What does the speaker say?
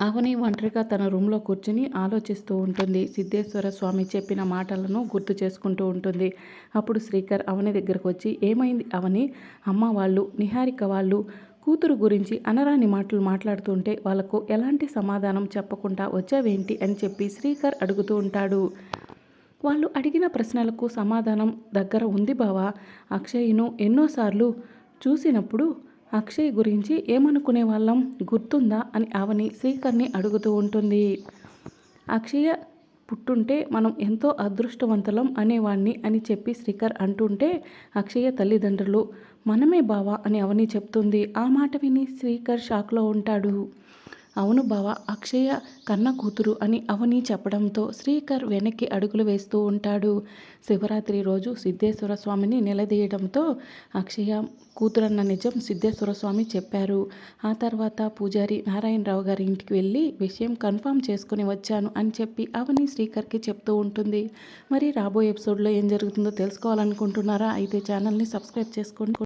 అవని ఒంటరిగా తన రూమ్లో కూర్చుని ఆలోచిస్తూ ఉంటుంది. సిద్ధేశ్వర స్వామి చెప్పిన మాటలను గుర్తు చేసుకుంటూ ఉంటుంది. అప్పుడు శ్రీకర్ అవని దగ్గరకు వచ్చి ఏమైంది అవని? అమ్మ వాళ్ళు నిహారిక వాళ్ళు కూతురు గురించి అనరాని మాటలు మాట్లాడుతుంటే వాళ్ళకు ఎలాంటి సమాధానం చెప్పకుండా వచ్చావేంటి అని చెప్పి శ్రీకర్ అడుగుతూ ఉంటాడు. వాళ్ళు అడిగిన ప్రశ్నలకు సమాధానం దగ్గర ఉంది బావా. అక్షయ్ను ఎన్నోసార్లు చూసినప్పుడు అక్షయ్ గురించి ఏమనుకునే వాళ్ళం? గుర్తుందా? అని ఆవని శ్రీకర్ని అడుగుతూ ఉంటుంది. అక్షయ పుట్టుంటే మనం ఎంతో అదృష్టవంతులం అనేవాణ్ణి అని చెప్పి శ్రీకర్ అంటుంటే అక్షయ తల్లిదండ్రులు మనమే బావా అని అవని చెప్తుంది. ఆ మాట విని శ్రీకర్ షాక్లో ఉంటాడు. అవును బావ అక్షయ కన్న కూతురు అని అవని చెప్పడంతో శ్రీకర్ వెనక్కి అడుగులు వేస్తూ ఉంటాడు. శివరాత్రి రోజు సిద్ధేశ్వర స్వామిని నిలదీయడంతో అక్షయ కూతురన్న నిజం సిద్ధేశ్వర స్వామి చెప్పారు. ఆ తర్వాత పూజారి నారాయణరావు గారి ఇంటికి వెళ్ళి విషయం కన్ఫర్మ్ చేసుకుని వచ్చాను అని చెప్పి అవని శ్రీకర్కి చెప్తూ ఉంటుంది. మరి రాబోయే ఎపిసోడ్లో ఏం జరుగుతుందో తెలుసుకోవాలనుకుంటున్నారా? అయితే ఛానల్ని సబ్స్క్రైబ్ చేసుకోండి.